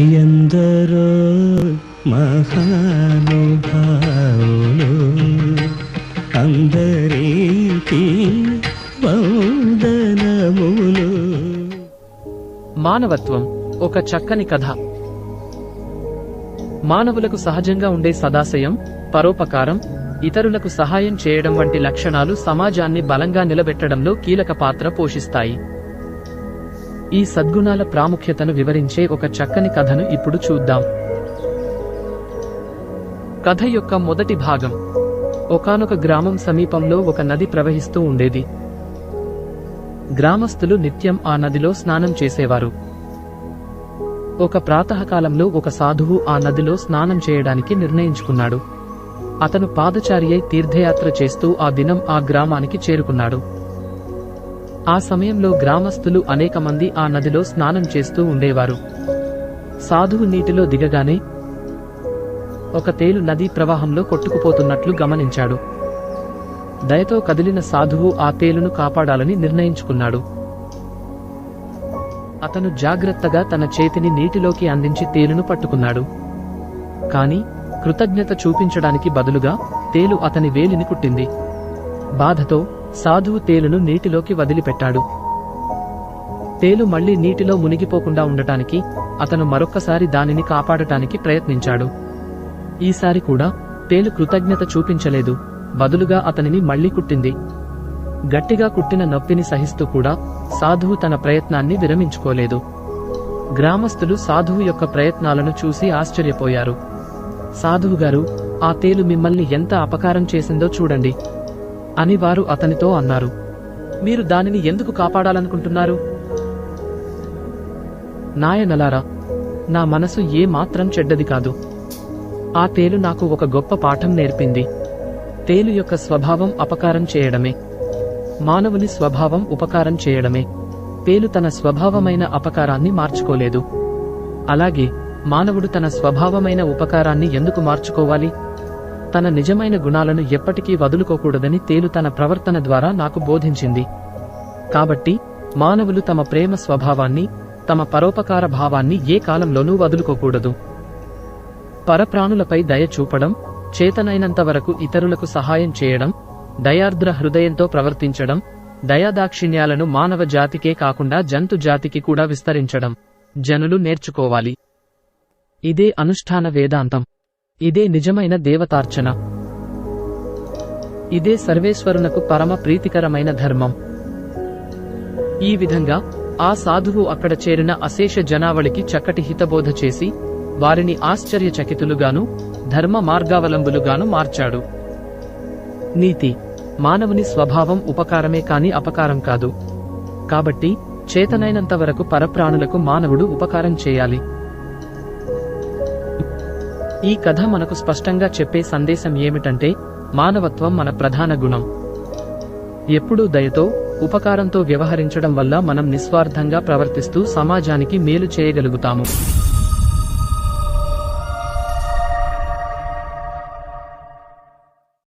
ఎందరో మహానుభావులు అందరికీ వందనములు. మానవత్వం ఒక చక్కని కథ. మానవులకు సహజంగా ఉండే సదాశయం పరోపకారం ఇతరులకు సహాయం చేయడం వంటి లక్షణాలు సమాజాన్ని బలంగా నిలబెట్టడంలో కీలక పాత్ర పోషిస్తాయి. ఈ సద్గుణాల ప్రాముఖ్యతను వివరించే ఒక చక్కని కథను ఇప్పుడు చూద్దాం. కథ యొక్క మొదటి భాగం. ఒకానొక గ్రామం సమీపంలో ఒక నది ప్రవహిస్తూ ఉండేది. గ్రామస్తులు నిత్యం ఆ నదిలో స్నానం చేసేవారు. ఒక ప్రాతకాలంలో ఒక సాధువు ఆ నదిలో స్నానం చేయడానికి నిర్ణయించుకున్నాడు. అతను పాదచారి అయి తీర్థయాత్ర చేస్తూ ఆ దినం ఆ గ్రామానికి చేరుకున్నాడు. ఆ సమయంలో గ్రామస్తులు అనేక మంది ఆ నదిలో స్నానం చేస్తూ ఉండేవారు. సాధువు నీటిలో దిగగానే ఒక తేలు నదీ ప్రవాహంలో కొట్టుకుపోతున్నట్లు గమనించాడు. దయతో కదిలిన సాధువు ఆ తేలును కాపాడాలని నిర్ణయించుకున్నాడు. అతను జాగ్రత్తగా తన చేతిని నీటిలోకి అందించి తేలును పట్టుకున్నాడు. కాని కృతజ్ఞత చూపించడానికి బదులుగా తేలు అతని వేలిని కుట్టింది. బాధతో సాధువు తేలును నీటిలోకి వదిలిపెట్టాడు. తేలు మళ్ళీ నీటిలో మునిగిపోకుండా ఉండటానికి అతను మరొక్కసారి దానిని కాపాడటానికి ప్రయత్నించాడు. ఈసారి కూడా తేలు కృతజ్ఞత చూపించలేదు. బదులుగా అతనిని మళ్ళీ కుట్టింది. గట్టిగా కుట్టిన నొప్పిని సహిస్తూ కూడా సాధువు తన ప్రయత్నాన్ని విరమించుకోలేదు. గ్రామస్తులు సాధువు యొక్క ప్రయత్నాలను చూసి ఆశ్చర్యపోయారు. సాధువుగారు ఆ తేలు మిమ్మల్ని ఎంత అపకారం చేసిందో చూడండి. అని వారు అతనితో అన్నారు. మీరు దానిని ఎందుకు కాపాడాలనుకుంటున్నారు? నాయనలారా నా మనసు ఏ మాత్రం చెడ్డది కాదు. ఆ తేలు నాకు ఒక గొప్ప పాఠం నేర్పింది. తేలు యొక్క స్వభావం అపకారం చేయడమే. మానవుని స్వభావం ఉపకారం చేయడమే. తేలు తన స్వభావమైన అపకారాన్ని మార్చుకోలేదు. అలాగే మానవుడు తన స్వభావమైన ఉపకారాన్ని ఎందుకు మార్చుకోవాలి? తన నిజమైన గుణాలను ఎప్పటికీ వదులుకోకూడదని తేలు తన ప్రవర్తన ద్వారా నాకు బోధించింది. కాబట్టి మానవులు తమ ప్రేమ స్వభావాన్ని తమ పరోపకార భావాన్ని ఏ కాలంలోనూ వదులుకోకూడదు. పరప్రాణులపై దయ చూపడం చేతనైనంత వరకు ఇతరులకు సహాయం చేయడం దయార్ద్ర హృదయంతో ప్రవర్తించడం దయాదాక్షిణ్యాలను మానవ జాతికే కాకుండా జంతు జాతికి కూడా విస్తరించడం. జనులు నేర్చుకోవాలి. ఇదే అనుష్ఠాన వేదాంతం. ఇదే నిజమైన దేవతార్చన. ఇదే సర్వేశ్వరునకు పరమ ప్రీతికరమైన ధర్మం. ఈ విధంగా ఆ సాధువు అక్కడ చేరిన అశేష జనావళికి చక్కటి హితబోధ చేసి వారిని ఆశ్చర్యచకితులుగాను ధర్మ మార్గావలంబులుగాను మార్చాడు. నీతి మానవుని స్వభావం ఉపకారమే కాని అపకారం కాదు. కాబట్టి చేతనైనంత వరకు పరప్రాణులకు మానవుడు ఉపకారం చేయాలి. ఈ కథ మనకు స్పష్టంగా చెప్పే సందేశం ఏమిటంటే మానవత్వం మన ప్రధాన గుణం. ఎప్పుడూ దయతో ఉపకారంతో వ్యవహరించడం వల్ల మనం నిస్వార్థంగా ప్రవర్తిస్తూ సమాజానికి మేలు చేయగలుగుతాము.